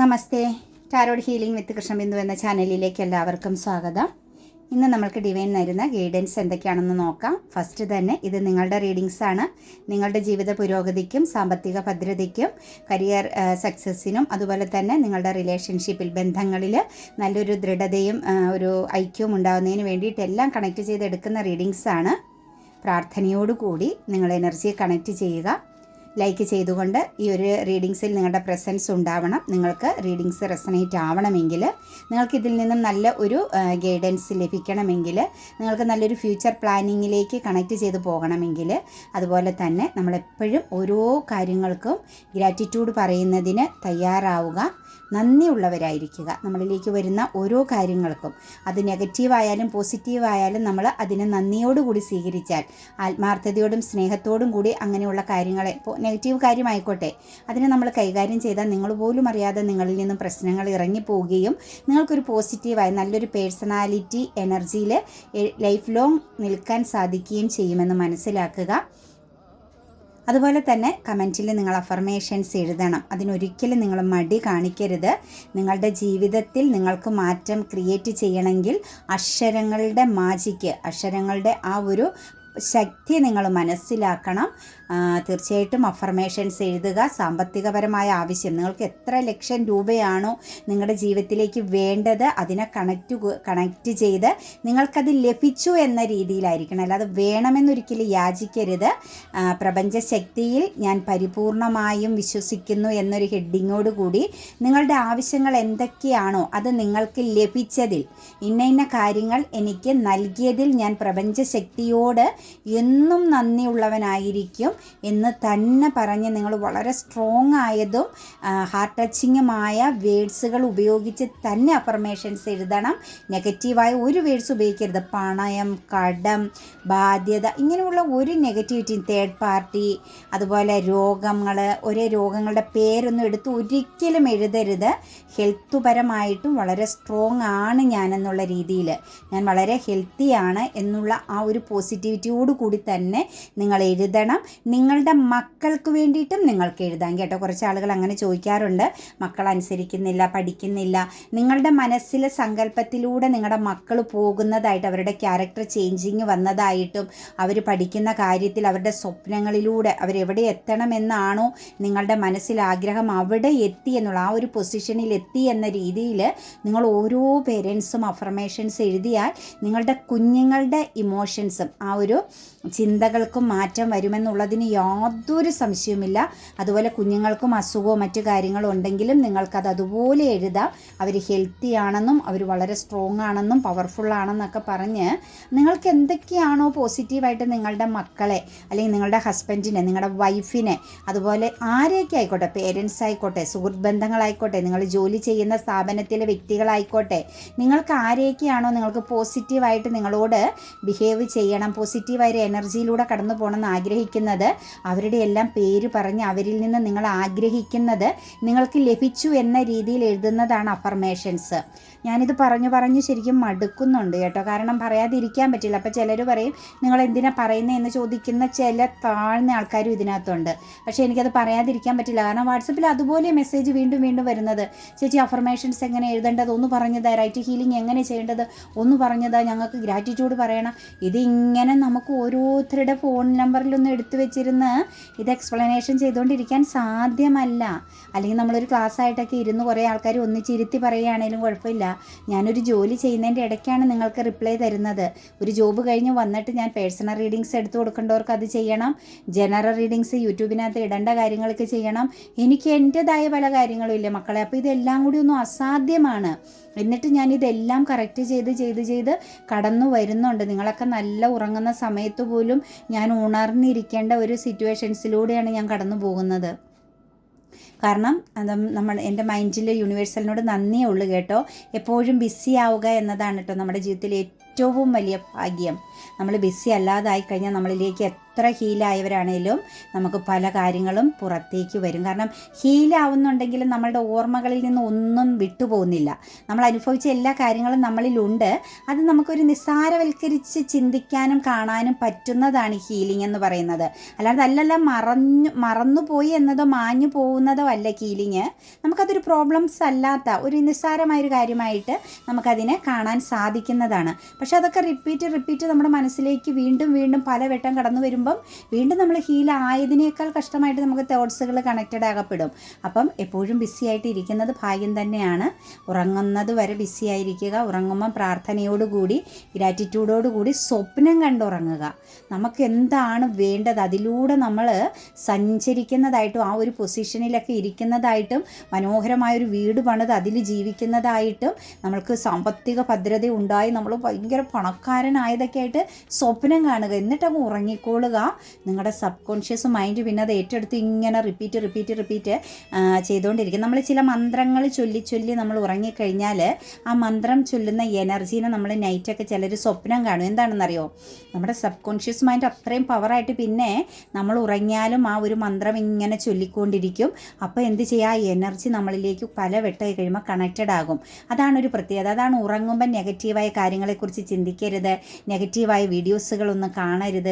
Namaste. Tarot healing with Krishnabindu എന്ന ചാനലിലേക്ക് എല്ലാവർക്കും സ്വാഗതം. ഇന്ന് നമ്മൾക്ക് ഡിവൈൻ തരുന്ന ഗൈഡൻസ് എന്തൊക്കെയാണെന്ന് നോക്കാം. ഫസ്റ്റ് തന്നെ ഇത് നിങ്ങളുടെ റീഡിങ്സ് ആണ്. നിങ്ങളുടെ ജീവിത പുരോഗതിക്കും സാമ്പത്തിക ഭദ്രതയ്ക്കും കരിയർ സക്സസ്സിനും അതുപോലെ തന്നെ നിങ്ങളുടെ റിലേഷൻഷിപ്പിൽ ബന്ധങ്ങളിൽ നല്ലൊരു ദൃഢതയും ഒരു ഐക്യവും ഉണ്ടാകുന്നതിന് വേണ്ടിയിട്ട് എല്ലാം കണക്ട് ചെയ്തെടുക്കുന്ന റീഡിങ്സ് ആണ്. പ്രാർത്ഥനയോടുകൂടി നിങ്ങൾ എനർജിയെ കണക്ട് ചെയ്യുക. ലൈക്ക് ചെയ്തുകൊണ്ട് ഈ ഒരു റീഡിങ്സിൽ നിങ്ങളുടെ പ്രസൻസ് ഉണ്ടാവണം. നിങ്ങൾക്ക് റീഡിങ്സ് റെസനേറ്റ് ആവണമെങ്കിൽ നിങ്ങൾക്ക് ഇതിൽ നിന്നും നല്ല ഒരു ഗൈഡൻസ് ലഭിക്കണമെങ്കിൽ നിങ്ങൾക്ക് നല്ലൊരു ഫ്യൂച്ചർ പ്ലാനിങ്ങിലേക്ക് കണക്ട് ചെയ്ത് പോകണമെങ്കിൽ അതുപോലെ തന്നെ നമ്മളെപ്പോഴും ഓരോ കാര്യങ്ങൾക്കും ഗ്രാറ്റിറ്റ്യൂഡ് പറയുന്നതിന് തയ്യാറാവുക. നന്ദിയുള്ളവരായിരിക്കുക നമ്മളിലേക്ക് വരുന്ന ഓരോ കാര്യങ്ങൾക്കും. അത് നെഗറ്റീവായാലും പോസിറ്റീവായാലും നമ്മൾ അതിനെ നന്ദിയോടുകൂടി സ്വീകരിച്ചാൽ ആത്മാർത്ഥതയോടും സ്നേഹത്തോടും കൂടി അങ്ങനെയുള്ള കാര്യങ്ങളെ നെഗറ്റീവ് കാര്യമായിക്കോട്ടെ. അതിനെ നമ്മൾ കൈകാര്യം ചെയ്താൽ നിങ്ങൾ പോലും അറിയാതെ നിങ്ങളിൽ നിന്നും പ്രശ്നങ്ങൾ ഇറങ്ങിപ്പോവുകയും നിങ്ങൾക്കൊരു പോസിറ്റീവായ നല്ലൊരു പേഴ്സണാലിറ്റി എനർജിയിൽ ലൈഫ് ലോങ് നിൽക്കാൻ സാധിക്കുകയും ചെയ്യുമെന്ന് മനസ്സിലാക്കുക. അതുപോലെ തന്നെ കമന്റിൽ നിങ്ങൾ അഫർമേഷൻസ് എഴുതണം. അതിനൊരിക്കലും നിങ്ങൾ മടി കാണിക്കരുത്. നിങ്ങളുടെ ജീവിതത്തിൽ നിങ്ങൾക്ക് മാറ്റം ക്രിയേറ്റ് ചെയ്യണമെങ്കിൽ അക്ഷരങ്ങളുടെ മാജിക്ക് അക്ഷരങ്ങളുടെ ആ ഒരു ശക്തി നിങ്ങൾ മനസ്സിലാക്കണം. തീർച്ചയായിട്ടും അഫർമേഷൻസ് എഴുതുക. സാമ്പത്തികപരമായ ആവശ്യം. നിങ്ങൾക്ക് എത്ര ലക്ഷം രൂപയാണോ നിങ്ങളുടെ ജീവിതത്തിലേക്ക് വേണ്ടത് അതിനെ കണക്റ്റ് കണക്റ്റ് ചെയ്ത് നിങ്ങൾക്കത് ലഭിച്ചു എന്ന രീതിയിലായിരിക്കണം. അല്ലാതെ വേണമെന്നൊരിക്കലും യാചിക്കരുത്. പ്രപഞ്ച പ്രപഞ്ചശക്തിയിൽ ഞാൻ പരിപൂർണമായും വിശ്വസിക്കുന്നു എന്നൊരു ഹെഡിങ്ങോട് കൂടി നിങ്ങളുടെ ആവശ്യങ്ങൾ എന്തൊക്കെയാണോ അത് നിങ്ങൾക്ക് ലഭിച്ചതിൽ ഇന്ന ഇന്ന കാര്യങ്ങൾ എനിക്ക് നൽകിയതിൽ ഞാൻ പ്രപഞ്ചശക്തിയോട് എന്നും നന്ദിയുള്ളവനായിരിക്കും. എന്ന് തന്നെ പറഞ്ഞ് നിങ്ങൾ വളരെ സ്ട്രോങ് ആയതും ഹാർട്ട് ടച്ചിങ്ങുമായ വേഡ്സുകൾ ഉപയോഗിച്ച് തന്നെ അഫർമേഷൻസ് എഴുതണം. നെഗറ്റീവായ ഒരു വേഡ്സ് ഉപയോഗിക്കരുത്. പണയം കടം ബാധ്യത ഇങ്ങനെയുള്ള ഒരു നെഗറ്റിവിറ്റി തേർഡ് പാർട്ടി അതുപോലെ രോഗങ്ങൾ ഒരേ രോഗങ്ങളുടെ പേരൊന്നും എടുത്ത് ഒരിക്കലും എഴുതരുത്. ഹെൽത്ത് പരമായിട്ടും വളരെ സ്ട്രോങ് ആണ് ഞാനെന്നുള്ള രീതിയിൽ. ഞാൻ വളരെ ഹെൽത്തിയാണ് എന്നുള്ള ആ ഒരു പോസിറ്റിവിറ്റിയോട് കൂടി തന്നെ നിങ്ങൾ എഴുതണം. നിങ്ങളുടെ മക്കൾക്ക് വേണ്ടിയിട്ടും നിങ്ങൾക്ക് എഴുതാം കേട്ടോ. കുറച്ച് ആളുകൾ അങ്ങനെ ചോദിക്കാറുണ്ട്. മക്കൾ അനുസരിക്കുന്നില്ല പഠിക്കുന്നില്ല. നിങ്ങളുടെ മനസ്സിലെ സങ്കല്പത്തിലൂടെ നിങ്ങളുടെ മക്കൾ പോകുന്നതായിട്ട് അവരുടെ ക്യാരക്ടർ ചേഞ്ചിങ് വന്നതായിട്ടും അവർ പഠിക്കുന്ന കാര്യത്തിൽ അവരുടെ സ്വപ്നങ്ങളിലൂടെ അവരെവിടെ എത്തണമെന്നാണോ നിങ്ങളുടെ മനസ്സിൽ ആഗ്രഹം അവിടെ എത്തി എന്നുള്ള ആ ഒരു പൊസിഷനിൽ എത്തി എന്ന രീതിയിൽ നിങ്ങൾ ഓരോ പേരൻസും അഫർമേഷൻസ് എഴുതിയാൽ നിങ്ങളുടെ കുഞ്ഞുങ്ങളുടെ ഇമോഷൻസും ആ ഒരു ചിന്തകൾക്കും മാറ്റം വരുമെന്നുള്ളതിന് യാതൊരു സംശയവുമില്ല. അതുപോലെ കുഞ്ഞുങ്ങൾക്കും അസുഖമോ മറ്റു കാര്യങ്ങളോ ഉണ്ടെങ്കിലും നിങ്ങൾക്കത് അതുപോലെ എഴുതാം. അവർ ഹെൽത്തി ആണെന്നും അവർ വളരെ സ്ട്രോങ് ആണെന്നും പവർഫുൾ ആണെന്നൊക്കെ പറഞ്ഞ് നിങ്ങൾക്ക് എന്തൊക്കെയാണോ പോസിറ്റീവായിട്ട് നിങ്ങളുടെ മക്കളെ അല്ലെങ്കിൽ നിങ്ങളുടെ ഹസ്ബൻഡിനെ നിങ്ങളുടെ വൈഫിനെ അതുപോലെ ആരെയൊക്കെ ആയിക്കോട്ടെ പേരൻസ് ആയിക്കോട്ടെ സുഹൃത്ത് ബന്ധങ്ങളായിക്കോട്ടെ നിങ്ങൾ ജോലി ചെയ്യുന്ന സ്ഥാപനത്തിലെ വ്യക്തികളായിക്കോട്ടെ നിങ്ങൾക്ക് ആരെയൊക്കെയാണോ നിങ്ങൾക്ക് പോസിറ്റീവായിട്ട് നിങ്ങളോട് ബിഹേവ് ചെയ്യണം പോസിറ്റീവായ എനർജിയിലൂടെ കടന്നു പോകണമെന്ന് ആഗ്രഹിക്കുന്നത് അവരുടെ എല്ലാം പേര് പറഞ്ഞ് അവരിൽ നിന്ന് നിങ്ങൾ ആഗ്രഹിക്കുന്നത് നിങ്ങൾക്ക് ലഭിച്ചു എന്ന രീതിയിൽ എഴുതുന്നതാണ് അഫർമേഷൻസ് ഞാനിത് പറഞ്ഞു പറഞ്ഞു ശരിക്കും മടുക്കുന്നുണ്ട് കേട്ടോ. കാരണം പറയാതിരിക്കാൻ പറ്റില്ല. അപ്പോൾ ചിലർ പറയും നിങ്ങൾ എന്തിനാ പറയുന്നത് എന്ന് ചോദിക്കുന്ന ചില താഴ്ന്ന ആൾക്കാരും ഇതിനകത്തുണ്ട്. പക്ഷേ എനിക്കത് പറയാതിരിക്കാൻ പറ്റില്ല. കാരണം വാട്സപ്പിൽ അതുപോലെ മെസ്സേജ് വീണ്ടും വീണ്ടും വരുന്നത് ചേച്ചി അഫർമേഷൻസ് എങ്ങനെ എഴുതേണ്ടത്? ഒന്ന് പറഞ്ഞതാ റൈറ്റ് ഹീലിംഗ് എങ്ങനെ ചെയ്യേണ്ടത്? ഒന്ന് പറഞ്ഞതാ ഞങ്ങൾക്ക് ഗ്രാറ്റിറ്റ്യൂഡ് പറയണം. ഇതിങ്ങനെ നമുക്ക് ഓരോരുത്തരുടെ ഫോൺ നമ്പറിലൊന്നും എടുത്തു വെച്ചിരുന്ന് ഇത് എക്സ്പ്ലനേഷൻ ചെയ്തുകൊണ്ടിരിക്കാൻ സാധ്യമല്ല. അല്ലെങ്കിൽ നമ്മളൊരു ക്ലാസ് ആയിട്ടൊക്കെ ഇരുന്ന് കുറേ ആൾക്കാർ ഒന്നിച്ചിരുത്തി പറയുകയാണെങ്കിലും കുഴപ്പമില്ല. ഞാനൊരു ജോലി ചെയ്യുന്നതിന്റെ ഇടയ്ക്കാണ് നിങ്ങൾക്ക് റിപ്ലൈ തരുന്നത്. ഒരു ജോബ് കഴിഞ്ഞ് വന്നിട്ട് ഞാൻ പേഴ്സണൽ റീഡിങ്സ് എടുത്തു കൊടുക്കേണ്ടവർക്ക് അത് ചെയ്യണം. ജനറൽ റീഡിങ്സ് യൂട്യൂബിനകത്ത് ഇടേണ്ട കാര്യങ്ങളൊക്കെ ചെയ്യണം. എനിക്ക് എന്റെതായ പല കാര്യങ്ങളും ഇല്ല മക്കളെ. അപ്പോൾ ഇതെല്ലാം കൂടി ഒന്നും അസാധ്യമാണ്. എന്നിട്ട് ഞാൻ ഇതെല്ലാം കറക്റ്റ് ചെയ്ത് ചെയ്ത് ചെയ്ത് കടന്നു വരുന്നുണ്ട്. നിങ്ങളൊക്കെ നല്ല ഉറങ്ങുന്ന സമയത്ത് പോലും ഞാൻ ഉണർന്നിരിക്കേണ്ട ഒരു സിറ്റുവേഷൻസിലൂടെയാണ് ഞാൻ കടന്നു പോകുന്നത്. കാരണം അത് നമ്മൾ എന്റെ മൈൻഡിൽ യൂണിവേഴ്സലിനോട് നന്ദിയേ ഉള്ളൂ കേട്ടോ. എപ്പോഴും ബിസി ആവുക എന്നതാണ് കേട്ടോ നമ്മുടെ ജീവിതത്തിലെ ഏറ്റവും വലിയ ഭാഗ്യം. നമ്മൾ ബിസി അല്ലാതായി കഴിഞ്ഞാൽ നമ്മളിലേക്ക് എത്ര ഹീലായവരാണേലും നമുക്ക് പല കാര്യങ്ങളും പുറത്തേക്ക് വരും. കാരണം ഹീലാവുന്നുണ്ടെങ്കിലും നമ്മളുടെ ഓർമ്മകളിൽ നിന്ന് ഒന്നും വിട്ടുപോകുന്നില്ല. നമ്മൾ അനുഭവിച്ച എല്ലാ കാര്യങ്ങളും നമ്മളിലുണ്ട്. അത് നമുക്കൊരു നിസ്സാരവൽക്കരിച്ച് ചിന്തിക്കാനും കാണാനും പറ്റുന്നതാണ് ഹീലിംഗ് എന്ന് പറയുന്നത്. അല്ലാതെ അല്ലല്ല മറഞ്ഞു മറന്നുപോയി എന്നതോ മാഞ്ഞു പോകുന്നതോ അല്ല ഹീലിംഗ്. നമുക്കതൊരു പ്രോബ്ലംസ് അല്ലാത്ത ഒരു നിസ്സാരമായൊരു കാര്യമായിട്ട് നമുക്കതിനെ കാണാൻ സാധിക്കുന്നതാണ്. പക്ഷെ അതൊക്കെ റിപ്പീറ്റ് റിപ്പീറ്റ് നമ്മുടെ മനസ്സിലേക്ക് വീണ്ടും വീണ്ടും പല പലവട്ടം കടന്നു വരുമ്പം വീണ്ടും നമ്മൾ ഹീൽ ആയതിനേക്കാൾ കഷ്ടമായിട്ട് നമുക്ക് തോട്ട്സുകൾ കണക്റ്റഡ് ആകപ്പെടും. അപ്പം എപ്പോഴും ബിസി ആയിട്ട് ഇരിക്കുന്നത് ഭാഗ്യം തന്നെയാണ്. ഉറങ്ങുന്നത് വരെ ബിസി ആയിരിക്കുക ഉറങ്ങുമ്പം പ്രാർത്ഥനയോടുകൂടി ഗ്രാറ്റിറ്റ്യൂഡോടുകൂടി സ്വപ്നം കണ്ടുറങ്ങുക. നമുക്ക് എന്താണ് വേണ്ടത്? അതിലൂടെ നമ്മൾ സഞ്ചരിക്കുന്നതായിട്ടും ആ ഒരു പൊസിഷനിലൊക്കെ ഇരിക്കുന്നതായിട്ടും മനോഹരമായൊരു വീട് പണിത് അതിൽ ജീവിക്കുന്നതായിട്ടും നമ്മൾക്ക് സാമ്പത്തിക ഭദ്രത ഉണ്ടായി നമ്മൾ ഭയങ്കര പണക്കാരനായതൊക്കെ ആയിട്ട് സ്വപ്നം കാണുക. എന്നിട്ട് അങ്ങ് ഉറങ്ങിക്കോളുക. നിങ്ങളുടെ സബ് കോൺഷ്യസ് മൈൻഡ് പിന്നെ അത് ഏറ്റെടുത്ത് ഇങ്ങനെ റിപ്പീറ്റ് റിപ്പീറ്റ് റിപ്പീറ്റ് ചെയ്തുകൊണ്ടിരിക്കും നമ്മൾ ചില മന്ത്രങ്ങൾ ചൊല്ലി ചൊല്ലി നമ്മൾ ഉറങ്ങിക്കഴിഞ്ഞാൽ ആ മന്ത്രം ചൊല്ലുന്ന എനർജീനെ നമ്മൾ നൈറ്റൊക്കെ ചിലർ സ്വപ്നം കാണും. എന്താണെന്നറിയോ? നമ്മുടെ സബ് കോൺഷ്യസ് മൈൻഡ് അത്രയും പവറായിട്ട് പിന്നെ നമ്മൾ ഉറങ്ങിയാലും ആ ഒരു മന്ത്രം ഇങ്ങനെ ചൊല്ലിക്കൊണ്ടിരിക്കും. അപ്പോൾ എന്ത് ചെയ്യുക ആ എനർജി നമ്മളിലേക്ക് പല വെട്ടായി കഴിയുമ്പോൾ കണക്റ്റഡ് ആകും. അതാണ് ഒരു പ്രത്യേകത. അതാണ് ഉറങ്ങുമ്പോൾ നെഗറ്റീവായ കാര്യങ്ങളെക്കുറിച്ച് ചിന്തിക്കരുത്. നെഗറ്റീവായ വീഡിയോസുകളൊന്നും കാണരുത്.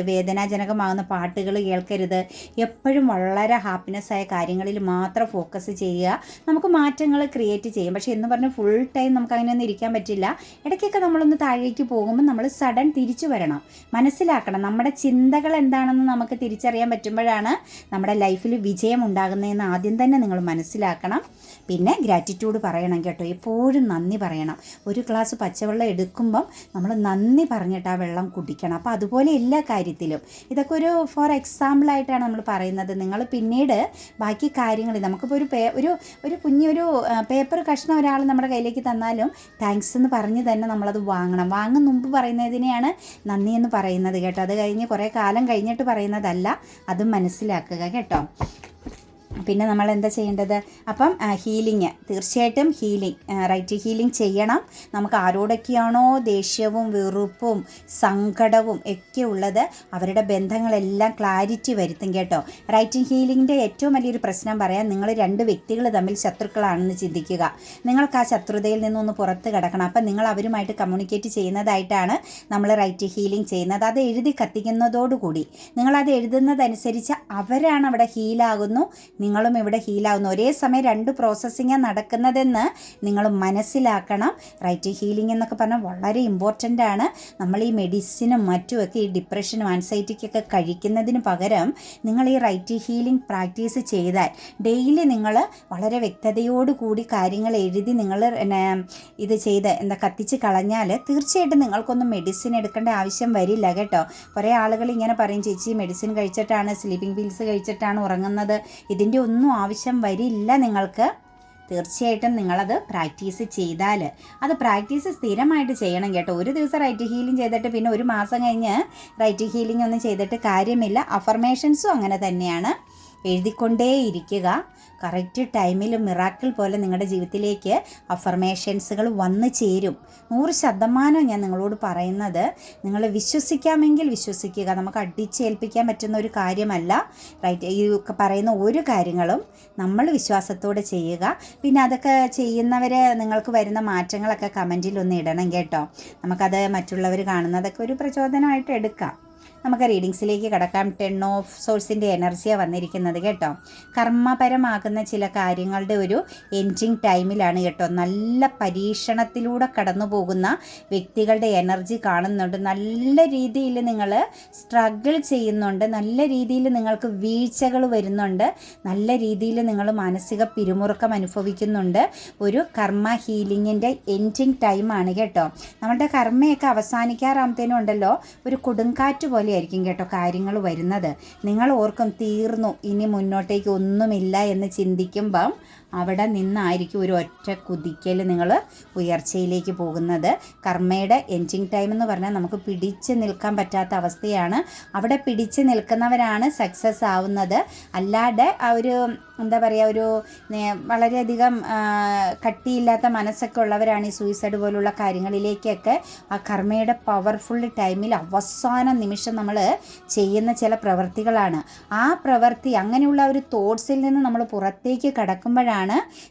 വേദനാജനകമാകുന്ന പാട്ടുകൾ കേൾക്കരുത്. എപ്പോഴും വളരെ ഹാപ്പിനെസ് ആയ കാര്യങ്ങളിൽ മാത്രം ഫോക്കസ് ചെയ്യുക. നമുക്ക് മാറ്റങ്ങൾ ക്രിയേറ്റ് ചെയ്യും. പക്ഷേ എന്ന് പറഞ്ഞാൽ ഫുൾ ടൈം നമുക്ക് അങ്ങനെയൊന്നും ഇരിക്കാൻ പറ്റില്ല. ഇടയ്ക്കൊക്കെ നമ്മളൊന്ന് താഴേക്ക് പോകുമ്പോൾ നമ്മൾ സഡൻ തിരിച്ചു വരണം. മനസ്സിലാക്കണം നമ്മുടെ ചിന്തകൾ എന്താണെന്ന് നമുക്ക് തിരിച്ചറിയാൻ പറ്റുമ്പോഴാണ് നമ്മുടെ ലൈഫിൽ വിജയം ഉണ്ടാകുന്നതെന്ന് ആദ്യം തന്നെ നിങ്ങൾ മനസ്സിലാക്കണം. പിന്നെ ഗ്രാറ്റിറ്റ്യൂഡ് പറയണം കേട്ടോ. എപ്പോഴും നന്ദി പറയണം. ഒരു ഗ്ലാസ് പച്ചവെള്ളം എടുക്കുമ്പം നമ്മൾ നന്ദി പറഞ്ഞിട്ട് ആ വെള്ളം കുടിക്കണം. അപ്പോൾ അതുപോലെ എല്ലാ കാര്യത്തിലും. ഇതൊക്കെ ഒരു ഫോർ എക്സാമ്പിളായിട്ടാണ് നമ്മൾ പറയുന്നത്. നിങ്ങൾ പിന്നീട് ബാക്കി കാര്യങ്ങൾ നമുക്കിപ്പോൾ ഒരു പേ ഒരു ഒരു കുഞ്ഞൊരു പേപ്പർ കഷ്ണം ഒരാൾ നമ്മുടെ കയ്യിലേക്ക് തന്നാലും താങ്ക്സ് എന്ന് പറഞ്ഞ് തന്നെ നമ്മളത് വാങ്ങണം. വാങ്ങും മുമ്പ് പറയുന്നതിനെയാണ് നന്ദി എന്ന് പറയുന്നത് കേട്ടോ. അത് കഴിഞ്ഞ് കുറേ കാലം കഴിഞ്ഞിട്ട് പറയുന്നതല്ല അതും മനസ്സിലാക്കുക കേട്ടോ. പിന്നെ നമ്മൾ എന്താ ചെയ്യേണ്ടത്? അപ്പം ഹീലിംഗ് തീർച്ചയായിട്ടും ഹീലിംഗ് റൈറ്റ് ഹീലിംഗ് ചെയ്യണം. നമുക്ക് ആരോടൊക്കെയാണോ ദേഷ്യവും വെറുപ്പും സങ്കടവും ഒക്കെ ഉള്ളത് അവരുടെ ബന്ധങ്ങളെല്ലാം ക്ലാരിറ്റി വരുത്തും കേട്ടോ. റൈറ്റിംഗ് ഹീലിംഗിന്റെ ഏറ്റവും വലിയൊരു പ്രശ്നം പറയാം നിങ്ങൾ രണ്ട് വ്യക്തികൾ തമ്മിൽ ശത്രുക്കളാണെന്ന് ചിന്തിക്കുക. നിങ്ങൾക്ക് ആ ശത്രുതയിൽ നിന്നൊന്ന് പുറത്ത് കിടക്കണം. അപ്പം നിങ്ങൾ അവരുമായിട്ട് കമ്മ്യൂണിക്കേറ്റ് ചെയ്യുന്നതായിട്ടാണ് നമ്മൾ റൈറ്റ് ഹീലിംഗ് ചെയ്യുന്നത്. അത് എഴുതി കത്തിക്കുന്നതോടുകൂടി. നിങ്ങളത് എഴുതുന്നതനുസരിച്ച് അവരാണ് അവിടെ ഹീലാകുന്നു നിങ്ങളും ഇവിടെ ഹീലാവുന്നു ഒരേ സമയം രണ്ട് പ്രോസസ്സിങ്ങാണ് നടക്കുന്നതെന്ന് നിങ്ങൾ മനസ്സിലാക്കണം. റൈറ്റ് ഹീലിംഗ് എന്നൊക്കെ പറഞ്ഞാൽ വളരെ ഇമ്പോർട്ടന്റ് ആണ്. നമ്മൾ ഈ മെഡിസിനും മറ്റുമൊക്കെ ഈ ഡിപ്രഷനും ആൻസൈറ്റിക്കൊക്കെ കഴിക്കുന്നതിന് പകരം നിങ്ങൾ ഈ റൈറ്റ് ഹീലിംഗ് പ്രാക്ടീസ് ചെയ്താൽ ഡെയിലി നിങ്ങൾ വളരെ വ്യക്തതയോടുകൂടി കാര്യങ്ങൾ എഴുതി നിങ്ങൾ ഇത് ചെയ്ത് എന്താ കത്തിച്ച് കളഞ്ഞാൽ തീർച്ചയായിട്ടും നിങ്ങൾക്കൊന്നും മെഡിസിൻ എടുക്കേണ്ട ആവശ്യം വരില്ല കേട്ടോ. കുറേ ആളുകൾ ഇങ്ങനെ പറയും ചേച്ചി മെഡിസിൻ കഴിച്ചിട്ടാണ് സ്ലീപ്പിംഗ് പിൽസ് കഴിച്ചിട്ടാണ് ഉറങ്ങുന്നത്. ഇതിന്റെ ഒന്നും ആവശ്യം വരില്ല നിങ്ങൾക്ക്. തീർച്ചയായിട്ടും നിങ്ങളത് പ്രാക്ടീസ് ചെയ്താൽ അത് പ്രാക്ടീസ് സ്ഥിരമായിട്ട് ചെയ്യണം കേട്ടോ. ഒരു ദിവസം റൈറ്റ് ഹീലിംഗ് ചെയ്തിട്ട് പിന്നെ ഒരു മാസം കഴിഞ്ഞ് റൈറ്റ് ഹീലിംഗ് ഒന്നും ചെയ്തിട്ട് കാര്യമില്ല. അഫർമേഷൻസും അങ്ങനെ തന്നെയാണ്. എഴുതിക്കൊണ്ടേയിരിക്കുക. കറക്റ്റ് ടൈമിൽ മിറാക്കിൾ പോലെ നിങ്ങളുടെ ജീവിതത്തിലേക്ക് അഫർമേഷൻസുകൾ വന്നു ചേരും. നൂറ് ശതമാനം ഞാൻ നിങ്ങളോട് പറയുന്നത് നിങ്ങൾ വിശ്വസിക്കാമെങ്കിൽ വിശ്വസിക്കുക. നമുക്ക് അടിച്ചേൽപ്പിക്കാൻ പറ്റുന്ന ഒരു കാര്യമല്ല. റൈറ്റ് ഈ പറയുന്ന ഒരു കാര്യങ്ങളും നമ്മൾ വിശ്വാസത്തോടെ ചെയ്യുക. പിന്നെ അതൊക്കെ ചെയ്യുന്നവർ നിങ്ങൾക്ക് വരുന്ന മാറ്റങ്ങളൊക്കെ കമന്റിൽ ഒന്ന് ഇടണം കേട്ടോ. നമുക്കത് മറ്റുള്ളവർ കാണുന്നതൊക്കെ ഒരു പ്രചോദനമായിട്ട് എടുക്കാം. നമുക്ക് റീഡിങ്സിലേക്ക് കിടക്കാം. ടെൻ ഓഫ് സോഴ്സിന്റെ എനർജിയാണ് വന്നിരിക്കുന്നത് കേട്ടോ. കർമ്മപരമാകുന്ന ചില കാര്യങ്ങളുടെ ഒരു എൻഡിങ് ടൈമിലാണ് കേട്ടോ. നല്ല പരീക്ഷണത്തിലൂടെ കടന്നു പോകുന്ന വ്യക്തികളുടെ എനർജി കാണുന്നുണ്ട്. നല്ല രീതിയിൽ നിങ്ങൾ സ്ട്രഗിൾ ചെയ്യുന്നുണ്ട്. നല്ല രീതിയിൽ നിങ്ങൾക്ക് വീഴ്ചകൾ വരുന്നുണ്ട്. നല്ല രീതിയിൽ നിങ്ങൾ മാനസിക പിരിമുറുക്കം അനുഭവിക്കുന്നുണ്ട്. ഒരു കർമ്മ ഹീലിങ്ങിന്റെ എൻഡിങ് ടൈമാണ് കേട്ടോ. നമ്മളുടെ കർമ്മയൊക്കെ അവസാനിക്കാറാകുമ്പോഴത്തേനും ഉണ്ടല്ലോ ഒരു കൊടുങ്കാറ്റ് പോലെ ആയിരിക്കും കേട്ടോ കാര്യങ്ങൾ വരുന്നത്. നിങ്ങൾ ഓർക്കും തീർന്നു ഇനി മുന്നോട്ടേക്ക് ഒന്നുമില്ല എന്ന് ചിന്തിക്കുമ്പം അവിടെ നിന്നായിരിക്കും ഒരു ഒറ്റ കുതിക്കൽ നിങ്ങൾ ഉയർച്ചയിലേക്ക് പോകുന്നത്. കർമ്മയുടെ എൻഡിങ് ടൈം എന്ന് പറഞ്ഞാൽ നമുക്ക് പിടിച്ച് നിൽക്കാൻ പറ്റാത്ത അവസ്ഥയാണ്. അവിടെ പിടിച്ച് നിൽക്കുന്നവരാണ് സക്സസ് ആവുന്നത്. അല്ലാതെ ആ ഒരു എന്താ പറയുക ഒരു വളരെയധികം കട്ടിയില്ലാത്ത മനസ്സൊക്കെ ഉള്ളവരാണ് ഈ സൂയിസൈഡ് പോലുള്ള കാര്യങ്ങളിലേക്കൊക്കെ. ആ കർമ്മയുടെ പവർഫുൾ ടൈമിൽ അവസാന നിമിഷം നമ്മൾ ചെയ്യുന്ന ചില പ്രവൃത്തികളാണ് ആ പ്രവൃത്തി അങ്ങനെയുള്ള ഒരു തോട്ട്സിൽ നിന്ന് നമ്മൾ പുറത്തേക്ക് കടക്കുമ്പോഴാണ്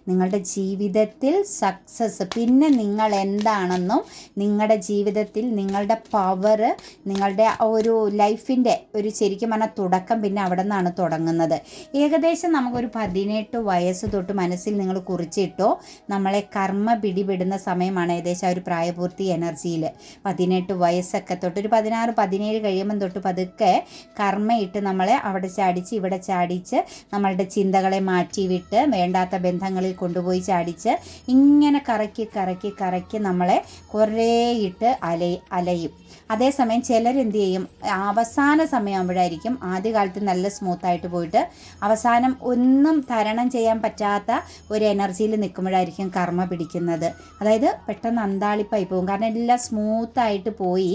നിങ്ങളുടെ ജീവിതത്തിൽ സക്സസ് പിന്നെ നിങ്ങൾ എന്താണെന്നും നിങ്ങളുടെ ജീവിതത്തിൽ നിങ്ങളുടെ പവർ നിങ്ങളുടെ ഒരു ലൈഫിന്റെ ഒരു ശരിക്കും പറഞ്ഞാൽ തുടക്കം പിന്നെ അവിടെ നിന്നാണ് തുടങ്ങുന്നത്. ഏകദേശം നമുക്കൊരു പതിനെട്ട് വയസ്സ് തൊട്ട് മനസ്സിൽ നിങ്ങൾ കുറിച്ചിട്ടോ നമ്മളെ കർമ്മ പിടിപെടുന്ന സമയമാണ് ഏകദേശം ആ ഒരു പ്രായപൂർത്തി എനർജിയിൽ പതിനെട്ട് വയസ്സൊക്കെ തൊട്ട് ഒരു പതിനാറ് പതിനേഴ് കഴിയുമ്പം തൊട്ട് പതുക്കെ കർമ്മയിട്ട് നമ്മളെ അവിടെ ചാടിച്ച് ഇവിടെ ചാടിച്ച് നമ്മളുടെ ചിന്തകളെ മാറ്റിവിട്ട് വേണ്ടാത്ത ബന്ധങ്ങളിൽ കൊണ്ടുപോയി ചാടിച്ച് ഇങ്ങനെ കറക്കി കറക്കി കറക്കി നമ്മളെ കുറേ ഇട്ട് അലയി അലയും. അതേസമയം ചിലരെന്ത് ചെയ്യും? അവസാന സമയമാകുമ്പോഴായിരിക്കും ആദ്യകാലത്ത് നല്ല സ്മൂത്തായിട്ട് പോയിട്ട് അവസാനം ഒന്നും തരണം ചെയ്യാൻ പറ്റാത്ത ഒരു എനർജിയിൽ നിൽക്കുമ്പോഴായിരിക്കും കർമ്മ പിടിക്കുന്നത്. അതായത് പെട്ടെന്ന് അന്താളിപ്പായി പോകും. കാരണം എല്ലാം സ്മൂത്തായിട്ട് പോയി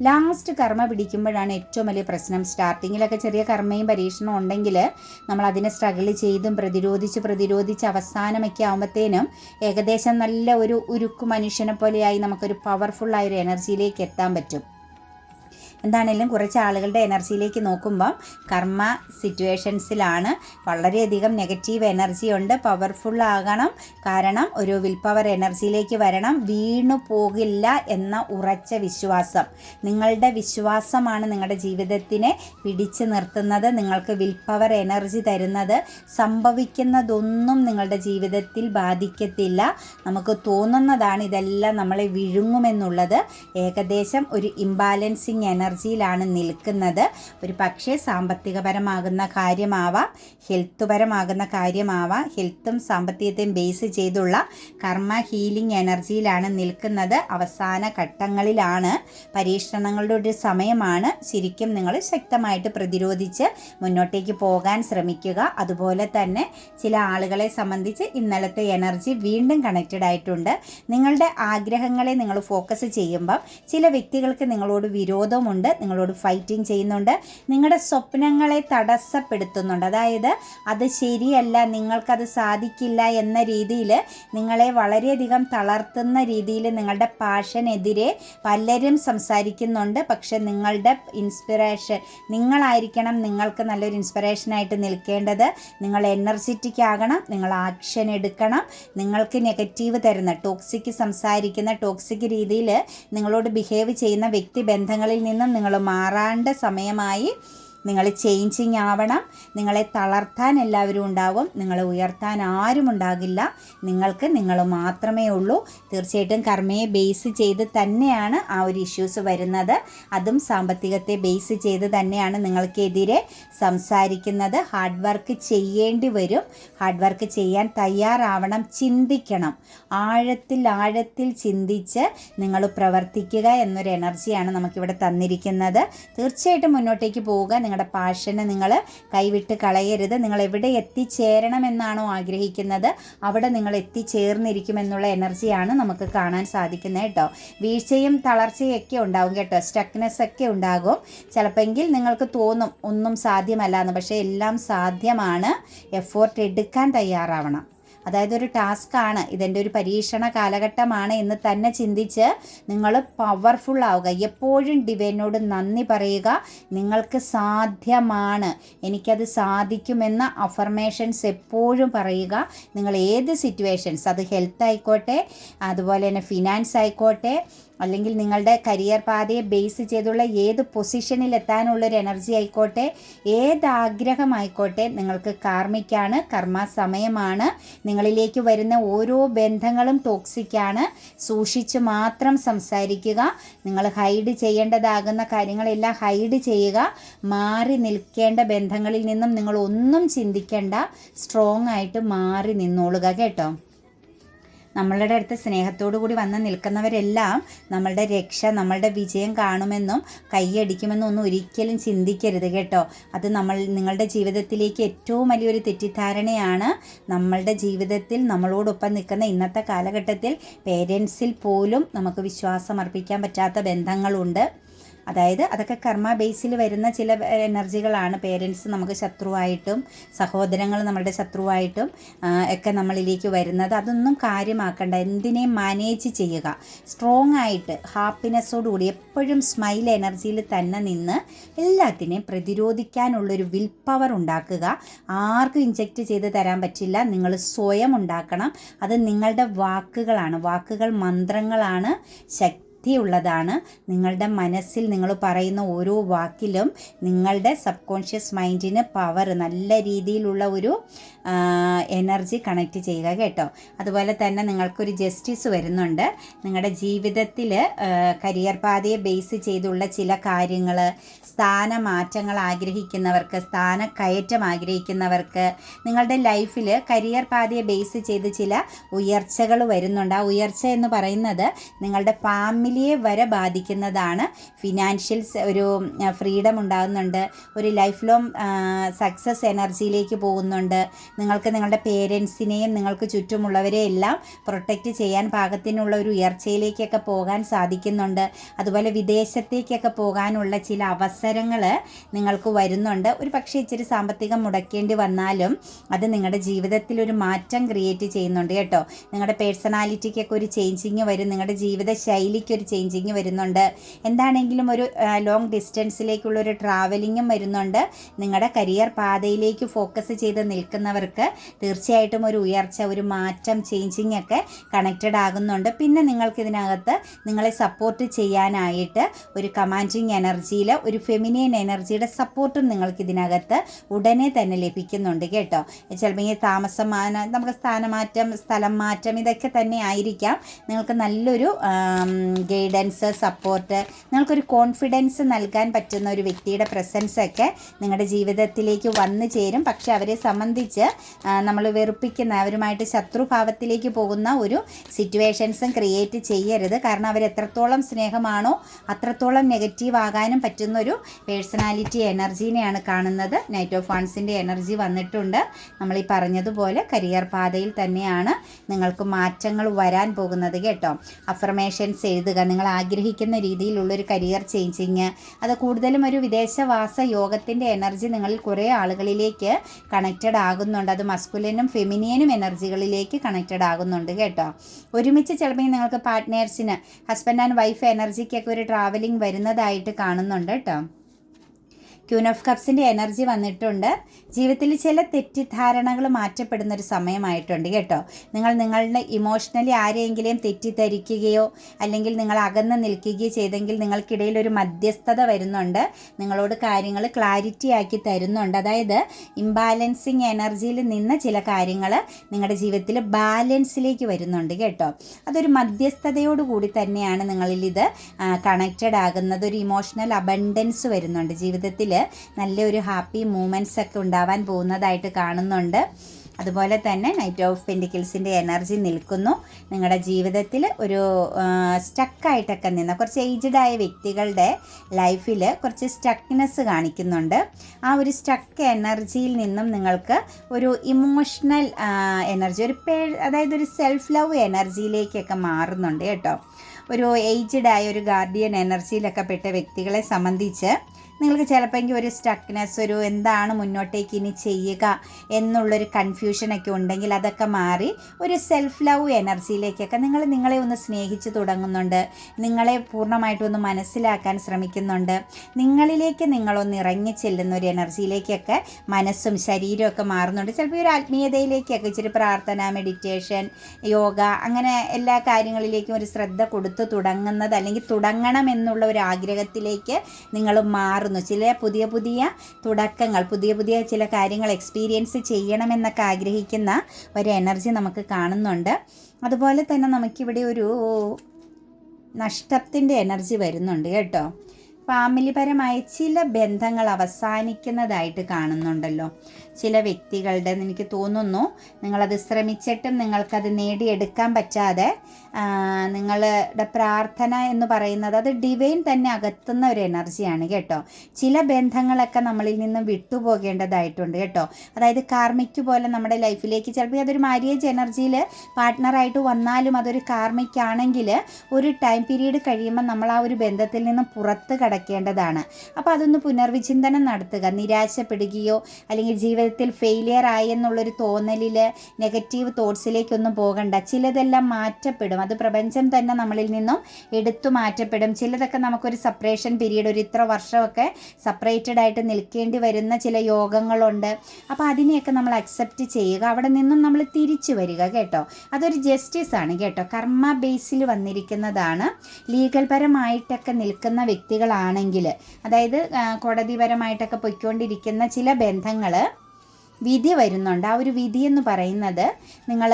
ലാസ്റ്റ് കർമ്മ പിടിക്കുമ്പോഴാണ് ഏറ്റവും വലിയ പ്രശ്നം. സ്റ്റാർട്ടിങ്ങിലൊക്കെ ചെറിയ കർമ്മയും പരീക്ഷണവും ഉണ്ടെങ്കിൽ നമ്മൾ അതിനെ സ്ട്രഗിൾ ചെയ്തും പ്രതിരോധിച്ച് പ്രതിരോധിച്ച് അവസാനമൊക്കെ ആകുമ്പോഴത്തേനും ഏകദേശം നല്ല ഒരു ഉരുക്കു മനുഷ്യനെ പോലെയായി നമുക്കൊരു പവർഫുള്ളായ ഒരു എനർജിയിലേക്ക് എത്താൻ പറ്റും. എന്താണേലും കുറച്ച് ആളുകളുടെ എനർജിയിലേക്ക് നോക്കുമ്പം കർമ്മ സിറ്റുവേഷൻസിലാണ് വളരെയധികം നെഗറ്റീവ് എനർജി ഉണ്ട്. പവർഫുൾ ആകണം. കാരണം ഒരു വിൽ പവർ എനർജിയിലേക്ക് വരണം. വീണു പോകില്ല എന്ന ഉറച്ച വിശ്വാസം. നിങ്ങളുടെ വിശ്വാസമാണ് നിങ്ങളുടെ ജീവിതത്തിനെ പിടിച്ചു നിർത്തുന്നത്. നിങ്ങൾക്ക് വിൽ പവർ എനർജി തരുന്നത്. സംഭവിക്കുന്നതൊന്നും നിങ്ങളുടെ ജീവിതത്തിൽ ബാധിക്കത്തില്ല. നമുക്ക് തോന്നുന്നതാണ് ഇതെല്ലാം നമ്മളെ വിഴുങ്ങുമെന്നുള്ളത്. ഏകദേശം ഒരു ഇംബാലൻസിങ് എനർജിയിലാണ് നിൽക്കുന്നത്. ഒരു പക്ഷേ സാമ്പത്തികപരമാകുന്ന കാര്യമാവാം ഹെൽത്ത് പരമാകുന്ന കാര്യമാവാം ഹെൽത്തും സാമ്പത്തികത്തെയും ബേസ് ചെയ്തുള്ള കർമ്മ ഹീലിംഗ് എനർജിയിലാണ് നിൽക്കുന്നത്. അവസാന ഘട്ടങ്ങളിലാണ് പരീക്ഷണങ്ങളുടെ ഒരു സമയമാണ്. ശരിക്കും നിങ്ങൾ ശക്തമായിട്ട് പ്രതിരോധിച്ച് മുന്നോട്ടേക്ക് പോകാൻ ശ്രമിക്കുക. അതുപോലെ തന്നെ ചില ആളുകളെ സംബന്ധിച്ച് ഇന്നലത്തെ എനർജി വീണ്ടും കണക്റ്റഡ് ആയിട്ടുണ്ട്. നിങ്ങളുടെ ആഗ്രഹങ്ങളെ നിങ്ങൾ ഫോക്കസ് ചെയ്യുമ്പം ചില വ്യക്തികൾക്ക് നിങ്ങളോട് വിരോധമുണ്ട്. നിങ്ങളോട് ഫൈറ്റിംഗ് ചെയ്യുന്നുണ്ട് നിങ്ങളുടെ സ്വപ്നങ്ങളെ തടസ്സപ്പെടുത്തുന്നുണ്ട്. അതായത് അത് ശരിയല്ല നിങ്ങൾക്കത് സാധിക്കില്ല എന്ന രീതിയിൽ നിങ്ങളെ വളരെയധികം തളർത്തുന്ന രീതിയിൽ നിങ്ങളുടെ പാഷനെതിരെ പലരും സംസാരിക്കുന്നുണ്ട്. പക്ഷെ നിങ്ങളുടെ ഇൻസ്പിറേഷൻ നിങ്ങളായിരിക്കണം നിങ്ങൾക്ക് നല്ലൊരു ഇൻസ്പിറേഷനായിട്ട് നിൽക്കേണ്ടത്. നിങ്ങൾ എനർജറ്റിക് ആകണം നിങ്ങൾ ആക്ഷൻ എടുക്കണം. നിങ്ങൾക്ക് നെഗറ്റീവ് തരുന്ന ടോക്സിക് സംസാരിക്കുന്ന ടോക്സിക് രീതിയിൽ നിങ്ങളോട് ബിഹേവ് ചെയ്യുന്ന വ്യക്തി ബന്ധങ്ങളിൽ നിന്നും നിങ്ങൾ മാറാണ്ട സമയമായി നിങ്ങൾ ചേഞ്ചിങ് ആവണം. നിങ്ങളെ തളർത്താൻ എല്ലാവരും ഉണ്ടാകും നിങ്ങളെ ഉയർത്താൻ ആരും ഉണ്ടാകില്ല. നിങ്ങൾക്ക് നിങ്ങൾ മാത്രമേ ഉള്ളൂ. തീർച്ചയായിട്ടും കർമ്മയെ ബേസ് ചെയ്ത് തന്നെയാണ് ആ ഒരു ഇഷ്യൂസ് വരുന്നത്. അതും സാമ്പത്തികത്തെ ബേസ് ചെയ്ത് തന്നെയാണ് നിങ്ങൾക്കെതിരെ സംസാരിക്കുന്നത്. ഹാർഡ് വർക്ക് ചെയ്യേണ്ടി വരും. ഹാർഡ് വർക്ക് ചെയ്യാൻ തയ്യാറാവണം. ചിന്തിക്കണം. ആഴത്തിൽ ആഴത്തിൽ ചിന്തിച്ച് നിങ്ങൾ പ്രവർത്തിക്കുക എന്നൊരു എനർജിയാണ് നമുക്കിവിടെ തന്നിരിക്കുന്നത്. തീർച്ചയായിട്ടും മുന്നോട്ടേക്ക് പോവുക. നിങ്ങളുടെ പാഷനെ നിങ്ങൾ കൈവിട്ട് കളയരുത്. നിങ്ങൾ എവിടെ എത്തിച്ചേരണമെന്നാണോ ആഗ്രഹിക്കുന്നത്. അവിടെ നിങ്ങൾ എത്തിച്ചേർന്നിരിക്കുമെന്നുള്ള എനർജിയാണ് നമുക്ക് കാണാൻ സാധിക്കുന്നത് കേട്ടോ. വീഴ്ചയും തളർച്ചയും ഒക്കെ ഉണ്ടാവും കേട്ടോ. സ്റ്റക്നെസ് ഒക്കെ ഉണ്ടാകും. ചിലപ്പോൾ നിങ്ങൾക്ക് തോന്നും ഒന്നും സാധ്യമല്ല എന്ന്. പക്ഷേ എല്ലാം സാധ്യമാണ്. എഫോർട്ട് എടുക്കാൻ തയ്യാറാവണം. അതായത് ഒരു ടാസ്ക്കാണ്. ഇതെന്റെ ഒരു പരീക്ഷണ കാലഘട്ടമാണ് എന്ന് തന്നെ ചിന്തിച്ച് നിങ്ങൾ പവർഫുൾ ആവുക. എപ്പോഴും ഡിവൈനോട് നന്ദി പറയുക. നിങ്ങൾക്ക് സാധ്യമാണ്. എനിക്കത് സാധിക്കുമെന്ന അഫർമേഷൻസ് എപ്പോഴും പറയുക. നിങ്ങൾ ഏത് സിറ്റുവേഷൻസ് അത് ഹെൽത്ത് ആയിക്കോട്ടെ അതുപോലെ തന്നെ ഫിനാൻസ് ആയിക്കോട്ടെ അല്ലെങ്കിൽ നിങ്ങളുടെ കരിയർ പാതയെ ബേസ് ചെയ്തുള്ള ഏത് പൊസിഷനിൽ എത്താനുള്ളൊരു എനർജി ആയിക്കോട്ടെ ഏത് ആഗ്രഹമായിക്കോട്ടെ നിങ്ങൾക്ക് കാർമിക്കാണ് കർമ്മ സമയമാണ് നിങ്ങളിലേക്ക് വരുന്ന ഓരോ ബന്ധങ്ങളും ടോക്സിക്കാണ് സൂക്ഷിച്ച് മാത്രം സംസാരിക്കുക നിങ്ങൾ ഹൈഡ് ചെയ്യേണ്ടതാകുന്ന കാര്യങ്ങളെല്ലാം ഹൈഡ് ചെയ്യുക മാറി നിൽക്കേണ്ട ബന്ധങ്ങളിൽ നിന്നും നിങ്ങൾ ഒന്നും ചിന്തിക്കേണ്ട സ്ട്രോങ് ആയിട്ട് മാറി നിന്നോളുക കേട്ടോ. നമ്മളുടെ അടുത്ത് സ്നേഹത്തോടു കൂടി വന്ന് നിൽക്കുന്നവരെല്ലാം നമ്മളുടെ രക്ഷ നമ്മളുടെ വിജയം കാണുമെന്നും കൈയടിക്കുമെന്നും ഒന്നും ഒരിക്കലും ചിന്തിക്കരുത് കേട്ടോ. അത് നമ്മൾ നിങ്ങളുടെ ജീവിതത്തിലേക്ക് ഏറ്റവും വലിയൊരു തെറ്റിദ്ധാരണയാണ് നമ്മളുടെ ജീവിതത്തിൽ നമ്മളോടൊപ്പം നിൽക്കുന്ന ഇന്നത്തെ കാലഘട്ടത്തിൽ പേരൻസിൽ പോലും നമുക്ക് വിശ്വാസം അർപ്പിക്കാൻ പറ്റാത്ത ബന്ധങ്ങളുണ്ട്. അതായത് അതൊക്കെ കർമ്മ ബേസിൽ വരുന്ന ചില എനർജികളാണ്. പേരൻസ് നമുക്ക് ശത്രുവായിട്ടും സഹോദരങ്ങൾ നമ്മളുടെ ശത്രുവായിട്ടും ഒക്കെ നമ്മളിലേക്ക് വരുന്നത്. അതൊന്നും കാര്യമാക്കണ്ട. എന്തിനേയും മാനേജ് ചെയ്യുക? സ്ട്രോങ് ആയിട്ട് ഹാപ്പിനെസ്സോടുകൂടി എപ്പോഴും സ്മൈൽ എനർജിയിൽ തന്നെ നിന്ന് എല്ലാത്തിനെയും പ്രതിരോധിക്കാനുള്ളൊരു വിൽ പവർ ഉണ്ടാക്കുക. ആർക്കും ഇഞ്ചെക്റ്റ് ചെയ്ത് തരാൻ പറ്റില്ല. നിങ്ങൾ സ്വയം ഉണ്ടാക്കണം. അത് നിങ്ങളുടെ വാക്കുകളാണ്. വാക്കുകൾ മന്ത്രങ്ങളാണ് ശക്തി ശക്തിയുള്ളതാണ് നിങ്ങളുടെ മനസ്സിൽ നിങ്ങൾ പറയുന്ന ഓരോ വാക്കിലും നിങ്ങളുടെ സബ് കോൺഷ്യസ് മൈൻഡിന് പവർ നല്ല രീതിയിലുള്ള ഒരു എനർജി കണക്റ്റ് ചെയ്യുക കേട്ടോ. അതുപോലെ തന്നെ നിങ്ങൾക്കൊരു ജസ്റ്റിസ് വരുന്നുണ്ട്. നിങ്ങളുടെ ജീവിതത്തിൽ കരിയർ പാതയെ ബേസ് ചെയ്തുള്ള ചില കാര്യങ്ങൾ സ്ഥാനമാറ്റങ്ങൾ ആഗ്രഹിക്കുന്നവർക്ക് സ്ഥാന കയറ്റം ആഗ്രഹിക്കുന്നവർക്ക് നിങ്ങളുടെ ലൈഫിൽ കരിയർ പാതയെ ബേസ് ചെയ്ത് ചില ഉയർച്ചകൾ വരുന്നുണ്ട്. ആ ഉയർച്ച എന്ന് പറയുന്നത് നിങ്ങളുടെ ഫാമിലിയെ വരെ ബാധിക്കുന്നതാണ്. ഫിനാൻഷ്യൽ ഒരു ഫ്രീഡം ഉണ്ടാകുന്നുണ്ട്. ഒരു ലൈഫ് ലോങ് സക്സസ് എനർജിയിലേക്ക് പോകുന്നുണ്ട്. നിങ്ങൾക്ക് നിങ്ങളുടെ പേരൻസിനെയും നിങ്ങൾക്ക് ചുറ്റുമുള്ളവരെ എല്ലാം പ്രൊട്ടക്റ്റ് ചെയ്യാൻ പാകത്തിനുള്ള ഒരു ഉയർച്ചയിലേക്കൊക്കെ പോകാൻ സാധിക്കുന്നുണ്ട്. അതുപോലെ വിദേശത്തേക്കൊക്കെ പോകാനുള്ള ചില അവസരങ്ങൾ നിങ്ങൾക്ക് വരുന്നുണ്ട്. ഒരു പക്ഷേ ഇച്ചിരി സാമ്പത്തികം മുടക്കേണ്ടി വന്നാലും അത് നിങ്ങളുടെ ജീവിതത്തിൽ ഒരു മാറ്റം ക്രിയേറ്റ് ചെയ്യുന്നുണ്ട് കേട്ടോ. നിങ്ങളുടെ പേഴ്സണാലിറ്റിക്കൊക്കെ ഒരു ചേഞ്ചിങ് വരും. നിങ്ങളുടെ ജീവിത ശൈലിക്ക് ഒരു ചേഞ്ചിങ് വരുന്നുണ്ട്. എന്താണെങ്കിലും ഒരു ലോങ് ഡിസ്റ്റൻസിലേക്കുള്ള ഒരു ട്രാവലിങ്ങും വരുന്നുണ്ട്. നിങ്ങളുടെ കരിയർ പാതയിലേക്ക് ഫോക്കസ് ചെയ്ത് നിൽക്കുന്നവർക്ക് തീർച്ചയായിട്ടും ഒരു ഉയർച്ച ഒരു മാറ്റം ചേഞ്ചിങ് ഒക്കെ കണക്റ്റഡ് ആകുന്നുണ്ട്. പിന്നെ നിങ്ങൾക്ക് ഇതിനകത്ത് നിങ്ങളെ സപ്പോർട്ട് ചെയ്യാനായിട്ട് ഒരു കമാൻഡിങ് എനർജിയിൽ ഒരു ഫെമിനിയൻ എനർജിയുടെ സപ്പോർട്ടും നിങ്ങൾക്ക് ഇതിനകത്ത് ഉടനെ തന്നെ ലഭിക്കുന്നുണ്ട് കേട്ടോ. ചിലപ്പോൾ ഈ താമസം നമുക്ക് സ്ഥാനമാറ്റം സ്ഥലം മാറ്റം ഇതൊക്കെ തന്നെ ആയിരിക്കാം. നിങ്ങൾക്ക് നല്ലൊരു ഗൈഡൻസ് സപ്പോർട്ട് നിങ്ങൾക്കൊരു കോൺഫിഡൻസ് നൽകാൻ പറ്റുന്ന ഒരു വ്യക്തിയുടെ പ്രസൻസ് ഒക്കെ നിങ്ങളുടെ ജീവിതത്തിലേക്ക് വന്നു ചേരും. പക്ഷെ അവരെ സംബന്ധിച്ച് നമ്മൾ വെറുപ്പിക്കുന്ന അവരുമായിട്ട് ശത്രുഭാവത്തിലേക്ക് പോകുന്ന ഒരു സിറ്റുവേഷൻസും ക്രിയേറ്റ് ചെയ്യരുത്. കാരണം അവർ എത്രത്തോളം സ്നേഹമാണോ അത്രത്തോളം നെഗറ്റീവ് ആകാനും പറ്റുന്ന ഒരു പേഴ്സണാലിറ്റി എനർജീനെയാണ് കാണുന്നത്. നൈറ്റ് ഓഫ് ഫാൻസിന്റെ എനർജി വന്നിട്ടുണ്ട്. നമ്മൾ ഈ പറഞ്ഞതുപോലെ കരിയർ പാതയിൽ തന്നെയാണ് നിങ്ങൾക്ക് മാറ്റങ്ങൾ വരാൻ പോകുന്നത് കേട്ടോ. അഫർമേഷൻസ് എഴുതുക നിങ്ങൾ ആഗ്രഹിക്കുന്ന രീതിയിലുള്ളൊരു കരിയർ ചേഞ്ചിങ് അത് കൂടുതലും ഒരു വിദേശവാസ യോഗത്തിന്റെ എനർജി നിങ്ങളിൽ കുറേ ആളുകളിലേക്ക് കണക്റ്റഡ് ആകുന്നുണ്ട്. അത് മസ്കുലിനും ഫെമിനിയനും എനർജികളിലേക്ക് കണക്റ്റഡ് ആകുന്നുണ്ട് കേട്ടോ. ഒരുമിച്ച് ചിലപ്പോൾ നിങ്ങൾക്ക് പാർട്ട്നേഴ്സിന് ഹസ്ബൻഡ് ആൻഡ് വൈഫ് എനർജിക്കൊക്കെ ഒരു ട്രാവലിംഗ് വരുന്നതായിട്ട് കാണുന്നുണ്ട് കേട്ടോ. ക്യൂൻ ഓഫ് കപ്സിന്റെ എനർജി വന്നിട്ടുണ്ട്. ജീവിതത്തിൽ ചില തെറ്റിദ്ധാരണകൾ മാറ്റപ്പെടുന്ന ഒരു സമയമായിട്ടുണ്ട് കേട്ടോ. നിങ്ങൾ നിങ്ങളുടെ ഇമോഷണലി ആരെയെങ്കിലും തെറ്റിദ്ധരിക്കുകയോ അല്ലെങ്കിൽ നിങ്ങൾ അകന്ന് നിൽക്കുകയോ ചെയ്തെങ്കിൽ നിങ്ങൾക്കിടയിൽ ഒരു മധ്യസ്ഥത വരുന്നുണ്ട്. നിങ്ങളോട് കാര്യങ്ങൾ ക്ലാരിറ്റി ആക്കി തരുന്നുണ്ട്. അതായത് ഇംബാലൻസിങ് എനർജിയിൽ നിന്ന് ചില കാര്യങ്ങൾ നിങ്ങളുടെ ജീവിതത്തിൽ ബാലൻസിലേക്ക് വരുന്നുണ്ട് കേട്ടോ. അതൊരു മധ്യസ്ഥതയോട് കൂടി തന്നെയാണ് നിങ്ങളിൽ ഇത് കണക്റ്റഡ് ആകുന്നത്. ഒരു ഇമോഷണൽ അബണ്ടൻസ് വരുന്നുണ്ട് ജീവിതത്തിൽ. നല്ലൊരു ഹാപ്പി മൂമെന്റ്സ് ഒക്കെ ഉണ്ടാവാൻ പോകുന്നതായിട്ട് കാണുന്നുണ്ട്. അതുപോലെ തന്നെ നൈറ്റ് ഓഫ് പെൻഡിക്കിൾസിന്റെ എനർജി നിൽക്കുന്നു. നിങ്ങളുടെ ജീവിതത്തിൽ ഒരു സ്റ്റക്കായിട്ടൊക്കെ നിന്ന കുറച്ച് ഏജ്ഡ് ആയ വ്യക്തികളുടെ ലൈഫിൽ കുറച്ച് സ്റ്റക്നെസ് കാണിക്കുന്നുണ്ട്. ആ ഒരു സ്റ്റക്ക് എനർജിയിൽ നിന്നും നിങ്ങൾക്ക് ഒരു ഇമോഷണൽ എനർജി ഒരു പേ അതായത് ഒരു സെൽഫ് ലവ് എനർജിയിലേക്കൊക്കെ മാറുന്നുണ്ട് കേട്ടോ. ഒരു ഏജ്ഡ് ആയ ഒരു ഗാർഡിയൻ എനർജിയിലൊക്കെ പെട്ട വ്യക്തികളെ സംബന്ധിച്ച് നിങ്ങൾക്ക് ചിലപ്പോൾ ഒരു സ്റ്റക്നെസ് ഒരു എന്താണ് മുന്നോട്ടേക്ക് ഇനി ചെയ്യുക എന്നുള്ളൊരു കൺഫ്യൂഷനൊക്കെ ഉണ്ടെങ്കിൽ അതൊക്കെ മാറി ഒരു സെൽഫ് ലവ് എനർജിയിലേക്കൊക്കെ നിങ്ങൾ നിങ്ങളെ ഒന്ന് സ്നേഹിച്ച് തുടങ്ങുന്നുണ്ട്. നിങ്ങളെ പൂർണമായിട്ടും ഒന്ന് മനസ്സിലാക്കാൻ ശ്രമിക്കുന്നുണ്ട്. നിങ്ങളിലേക്ക് നിങ്ങളൊന്ന് ഇറങ്ങി ചെല്ലുന്ന ഒരു എനർജിയിലേക്കൊക്കെ മനസ്സും ശരീരമൊക്കെ മാറുന്നുണ്ട്. ചിലപ്പോൾ ഒരു ആത്മീയതയിലേക്കൊക്കെ ഇച്ചിരി പ്രാർത്ഥന മെഡിറ്റേഷൻ യോഗ അങ്ങനെ എല്ലാ കാര്യങ്ങളിലേക്കും ഒരു ശ്രദ്ധ കൊടുത്ത് തുടങ്ങുന്നത് അല്ലെങ്കിൽ തുടങ്ങണം എന്നുള്ള ഒരു ആഗ്രഹത്തിലേക്ക് നിങ്ങൾ മാറുന്നു. ചില പുതിയ പുതിയ തുടക്കങ്ങൾ പുതിയ പുതിയ ചില കാര്യങ്ങൾ എക്സ്പീരിയൻസ് ചെയ്യണമെന്നൊക്കെ ആഗ്രഹിക്കുന്ന ഒരു എനർജി നമുക്ക് കാണുന്നുണ്ട്. അതുപോലെ തന്നെ നമുക്കിവിടെ ഒരു നഷ്ടത്തിന്റെ എനർജി വരുന്നുണ്ട് കേട്ടോ. ഫാമിലിപരമായ ചില ബന്ധങ്ങൾ അവസാനിക്കുന്നതായിട്ട് കാണുന്നുണ്ടല്ലോ. ചില വ്യക്തികളുടെ എനിക്ക് തോന്നുന്നു. നിങ്ങളത് ശ്രമിച്ചിട്ടും നിങ്ങൾക്കത് നേടിയെടുക്കാൻ പറ്റാതെ നിങ്ങളുടെ പ്രാർത്ഥന എന്ന് പറയുന്നത് അത് ഡിവൈൻ തന്നെ അകത്തുന്ന ഒരു എനർജിയാണ് കേട്ടോ. ചില ബന്ധങ്ങളൊക്കെ നമ്മളിൽ നിന്നും വിട്ടുപോകേണ്ടതായിട്ടുണ്ട് കേട്ടോ. അതായത് കാർമിക് പോലെ നമ്മുടെ ലൈഫിലേക്ക് ചിലപ്പോൾ അതൊരു മാര്യേജ് എനർജിയിൽ പാർട്ട്ണറായിട്ട് വന്നാലും അതൊരു കാർമിക്കാണെങ്കിൽ ഒരു ടൈം പീരീഡ് കഴിയുമ്പോൾ നമ്മൾ ആ ഒരു ബന്ധത്തിൽ നിന്നും പുറത്ത് കടക്കേണ്ടതാണ്. അപ്പോൾ അതൊന്ന് പുനർവിചിന്തനം നടത്തുക. നിരാശപ്പെടുകയോ അല്ലെങ്കിൽ ജീവിതത്തിൽ ഫെയിലിയർ ആയി എന്നുള്ളൊരു തോന്നലിൽ നെഗറ്റീവ് തോട്ട്സിലേക്കൊന്നും പോകണ്ട. ചിലതെല്ലാം മാറ്റപ്പെടും. അത് പ്രപഞ്ചം തന്നെ നമ്മളിൽ നിന്നും എടുത്തു മാറ്റപ്പെടും. ചിലതൊക്കെ നമുക്കൊരു സെപ്പറേഷൻ പീരീഡ് ഒരു ഇത്ര വർഷമൊക്കെ സെപ്പറേറ്റഡ് ആയിട്ട് നിൽക്കേണ്ടി വരുന്ന ചില യോഗങ്ങളുണ്ട്. അപ്പോൾ അതിനെയൊക്കെ നമ്മൾ അക്സെപ്റ്റ് ചെയ്യുക. അവിടെ നിന്നും നമ്മൾ തിരിച്ചു വരിക കേട്ടോ. അതൊരു ജസ്റ്റിസ് ആണ് കേട്ടോ. കർമ്മ ബേസിൽ വന്നിരിക്കുന്നതാണ്. ലീഗൽ പരമായിട്ടൊക്കെ നിൽക്കുന്ന വ്യക്തികളാണെങ്കിൽ അതായത് കോടതിപരമായിട്ടൊക്കെ പൊയ്ക്കൊണ്ടിരിക്കുന്ന ചില ബന്ധങ്ങൾ വിധി വരുന്നുണ്ട്. ആ ഒരു വിധി എന്ന് പറയുന്നത് നിങ്ങൾ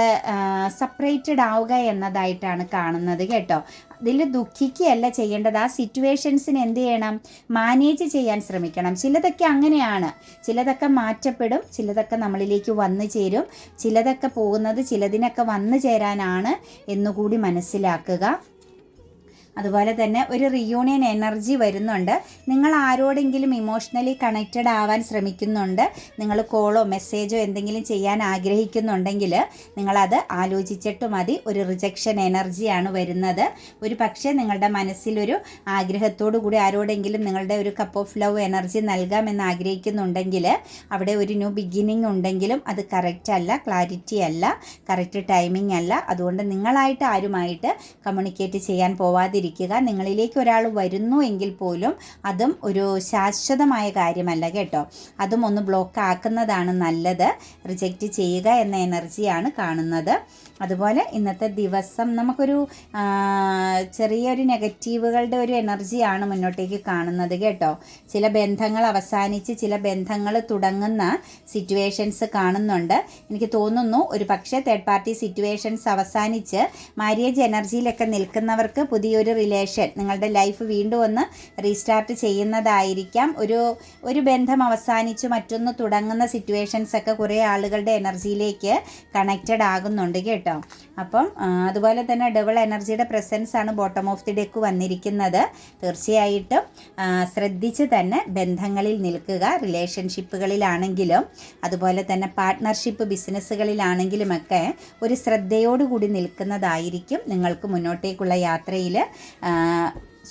സെപ്പറേറ്റഡ് ആവുക എന്നതായിട്ടാണ് കാണുന്നത് കേട്ടോ. അതിൽ ദുഃഖിക്കുകയല്ല ചെയ്യേണ്ടത്. ആ സിറ്റുവേഷൻസിന് എന്ത് ചെയ്യണം? മാനേജ് ചെയ്യാൻ ശ്രമിക്കണം. ചിലതൊക്കെ അങ്ങനെയാണ്. ചിലതൊക്കെ മാറ്റപ്പെടും. ചിലതൊക്കെ നമ്മളിലേക്ക് വന്നു ചേരും. ചിലതൊക്കെ പോകുന്നത് ചിലതിനൊക്കെ വന്നു ചേരാനാണ് എന്നുകൂടി മനസ്സിലാക്കുക. അതുപോലെ തന്നെ ഒരു റിയൂണിയൻ എനർജി വരുന്നുണ്ട്. നിങ്ങൾ ആരോടെങ്കിലും ഇമോഷണലി കണക്റ്റഡ് ആവാൻ ശ്രമിക്കുന്നുണ്ട് നിങ്ങൾ കോളോ മെസ്സേജോ എന്തെങ്കിലും ചെയ്യാൻ ആഗ്രഹിക്കുന്നുണ്ടെങ്കിൽ നിങ്ങളത് ആലോചിച്ചിട്ട് മതി. ഒരു റിജക്ഷൻ എനർജിയാണ് വരുന്നത്. ഒരു പക്ഷേ നിങ്ങളുടെ മനസ്സിലൊരു ആഗ്രഹത്തോടു കൂടി ആരോടെങ്കിലും നിങ്ങളുടെ ഒരു കപ്പ് ഓഫ് ലവ് എനർജി നൽകാമെന്ന് ആഗ്രഹിക്കുന്നുണ്ടെങ്കിൽ അവിടെ ഒരു ന്യൂ ബിഗിനിങ് ഉണ്ടെങ്കിലും അത് കറക്റ്റ് അല്ല ക്ലാരിറ്റി അല്ല കറക്റ്റ് ടൈമിംഗ് അല്ല. അതുകൊണ്ട് നിങ്ങളായിട്ട് ആരുമായിട്ട് കമ്മ്യൂണിക്കേറ്റ് ചെയ്യാൻ പോവാതിരിക്കുക നിങ്ങളിലേക്ക് ഒരാൾ വരുന്നു എങ്കിൽ പോലും അതും ഒരു ശാശ്വതമായ കാര്യമല്ല കേട്ടോ. അതും ഒന്ന് ബ്ലോക്ക് ആക്കുന്നതാണ് നല്ലത്. റിജക്റ്റ് ചെയ്യുക എന്ന എനർജിയാണ് കാണുന്നത്. അതുപോലെ ഇന്നത്തെ ദിവസം നമുക്കൊരു ചെറിയൊരു നെഗറ്റീവുകളുടെ ഒരു എനർജിയാണ് മുന്നോട്ടേക്ക് കാണുന്നത് കേട്ടോ. ചില ബന്ധങ്ങൾ അവസാനിച്ച് ചില ബന്ധങ്ങൾ തുടങ്ങുന്ന സിറ്റുവേഷൻസ് കാണുന്നുണ്ട്. എനിക്ക് തോന്നുന്നു ഒരു പക്ഷേ തേർഡ് പാർട്ടി സിറ്റുവേഷൻസ് അവസാനിച്ച് മാര്യേജ് എനർജിയിലൊക്കെ നിൽക്കുന്നവർക്ക് പുതിയൊരു റിലേഷൻ നിങ്ങളുടെ ലൈഫ് വീണ്ടും ഒന്ന് റീസ്റ്റാർട്ട് ചെയ്യുന്നതായിരിക്കാം. ഒരു ഒരു ബന്ധം അവസാനിച്ച് മറ്റൊന്ന് തുടങ്ങുന്ന സിറ്റുവേഷൻസ് ഒക്കെ കുറേ ആളുകളുടെ എനർജിയിലേക്ക് കണക്റ്റഡ് ആകുന്നുണ്ട് കേട്ടോ. അപ്പം അതുപോലെ തന്നെ ഡബിൾ എനർജിയുടെ പ്രസൻസ് ആണ് ബോട്ടം ഓഫ് ദി ഡെക്ക് വന്നിരിക്കുന്നത്. തീർച്ചയായിട്ടും ശ്രദ്ധിച്ച് തന്നെ ബന്ധങ്ങളിൽ നിൽക്കുക റിലേഷൻഷിപ്പുകളിലാണെങ്കിലും അതുപോലെ തന്നെ പാർട്ട്ണർഷിപ്പ് ബിസിനസ്സുകളിലാണെങ്കിലുമൊക്കെ ഒരു ശ്രദ്ധയോടുകൂടി നിൽക്കുന്നതായിരിക്കും നിങ്ങൾക്ക് മുന്നോട്ടേക്കുള്ള യാത്രയിൽ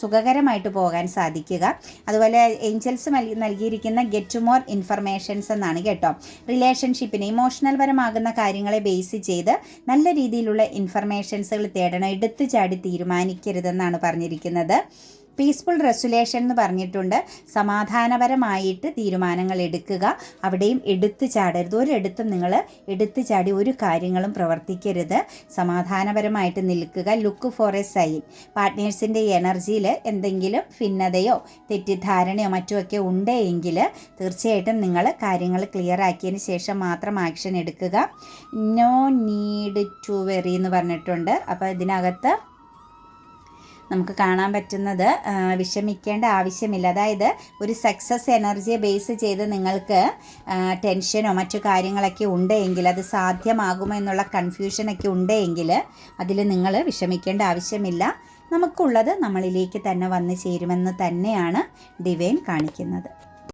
സുഖകരമായിട്ട് പോകാൻ സാധിക്കുക. അതുപോലെ ഏഞ്ചൽസ് നൽകിയിരിക്കുന്ന ഗെറ്റ് ടു മോർ ഇൻഫർമേഷൻസ് എന്നാണ് കേട്ടോ. റിലേഷൻഷിപ്പിന് ഇമോഷണൽ പരമാകുന്ന കാര്യങ്ങളെ ബേസ് ചെയ്ത് നല്ല രീതിയിലുള്ള ഇൻഫർമേഷൻസുകൾ തേടണം എടുത്തു ചാടി തീരുമാനിക്കരുതെന്നാണ് പറഞ്ഞിരിക്കുന്നത്. പീസ്ഫുൾ റെസുലേഷൻ എന്ന് പറഞ്ഞിട്ടുണ്ട്. സമാധാനപരമായിട്ട് തീരുമാനങ്ങൾ എടുക്കുക. അവിടെയും എടുത്തു ചാടരുത്. ഒരിടത്തും നിങ്ങൾ എടുത്തു ചാടി ഒരു കാര്യങ്ങളും പ്രവർത്തിക്കരുത്. സമാധാനപരമായിട്ട് നിൽക്കുക. ലുക്ക് ഫോർ എ സൈൻ പാർട്ട്നേഴ്സിന്റെ എനർജിയിൽ എന്തെങ്കിലും ഭിന്നതയോ തെറ്റിദ്ധാരണയോ മറ്റുമൊക്കെ ഉണ്ടെങ്കിൽ തീർച്ചയായിട്ടും നിങ്ങൾ കാര്യങ്ങൾ ക്ലിയർ ആക്കിയതിന് ശേഷം മാത്രം ആക്ഷൻ എടുക്കുക. നോ നീഡ് ടു വെറി എന്ന് പറഞ്ഞിട്ടുണ്ട്. അപ്പോൾ ഇതിനകത്ത് നമുക്ക് കാണാൻ പറ്റുന്നത് വിഷമിക്കേണ്ട ആവശ്യമില്ല. അതായത് ഒരു സക്സസ് എനർജിയെ ബേസ് ചെയ്ത് നിങ്ങൾക്ക് ടെൻഷനോ മറ്റു കാര്യങ്ങളൊക്കെ ഉണ്ടെങ്കിൽ അത് സാധ്യമാകുമോ എന്നുള്ള കൺഫ്യൂഷനൊക്കെ ഉണ്ടെങ്കിൽ അതിൽ നിങ്ങൾ വിഷമിക്കേണ്ട ആവശ്യമില്ല. നമുക്കുള്ളത് നമ്മളിലേക്ക് തന്നെ വന്നു ചേരുമെന്ന് തന്നെയാണ് ഡിവൈൻ കാണിക്കുന്നത്.